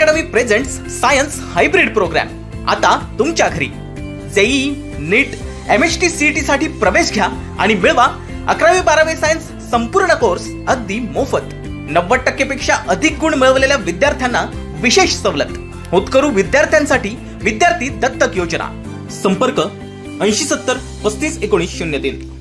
Academy presents science hybrid program आता तुमच्या घरी. JEE NEET M S T CET साठी प्रवेश घ्या आणि मिळवा अकरावी बारावी सायन्स संपूर्ण कोर्स अगदी मोफत. नव्वद टक्केपेक्षा अधिक गुण मिळवलेल्या विद्यार्थ्यांना विशेष सवलत. होतकरू विद्यार्थ्यांसाठी विद्यार्थी दत्तक योजना. संपर्क ऐंशी सत्तर पस्तीस एकोणीस शून्य तीन.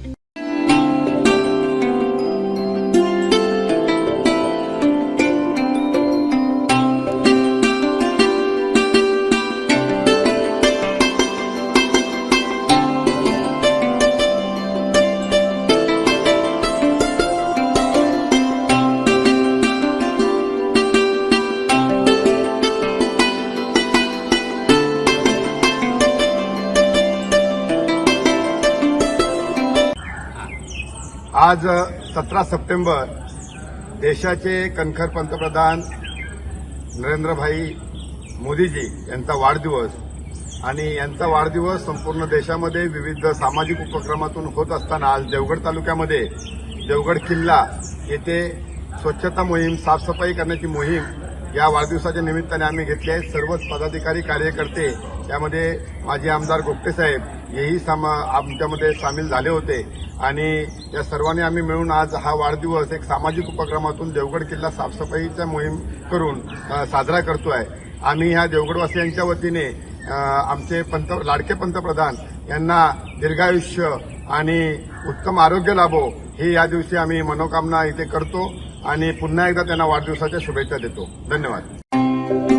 आज सतरा सप्टेंबर देशाचे कणखर पंतप्रधान नरेंद्रभाई मोदीजी यांचा वाढदिवस. आणि यांचा वाढदिवस संपूर्ण देशामध्ये विविध सामाजिक उपक्रमातून होत असताना आज देवगड तालुक्यामध्ये देवगड किल्ला येथे स्वच्छता मोहीम साफसफाई करण्याची मोहीम या वाढदिवसाच्या निमित्ताने आम्ही घेतली आहे. सर्वच पदाधिकारी कार्यकर्ते यामध्ये माजी आमदार गोपटे साहेब हेही सामा आमच्यामध्ये सामील झाले होते. आणि या सर्वांनी आम्ही मिळून आज हा वाढदिवस एक सामाजिक उपक्रमातून देवगड किल्ला साफसफाईचा मोहीम करून साजरा साजरा करतोय. आम्ही ह्या देवगडवासियांच्या वतीने आमचे पंत लाडके पंतप्रधान यांना दीर्घायुष्य आणि उत्तम आरोग्य लाभो ही या दिवशी आम्ही मनोकामना इथे करतो आणि पुन्हा एकदा त्यांना वाढदिवसाच्या शुभेच्छा देतो. धन्यवाद.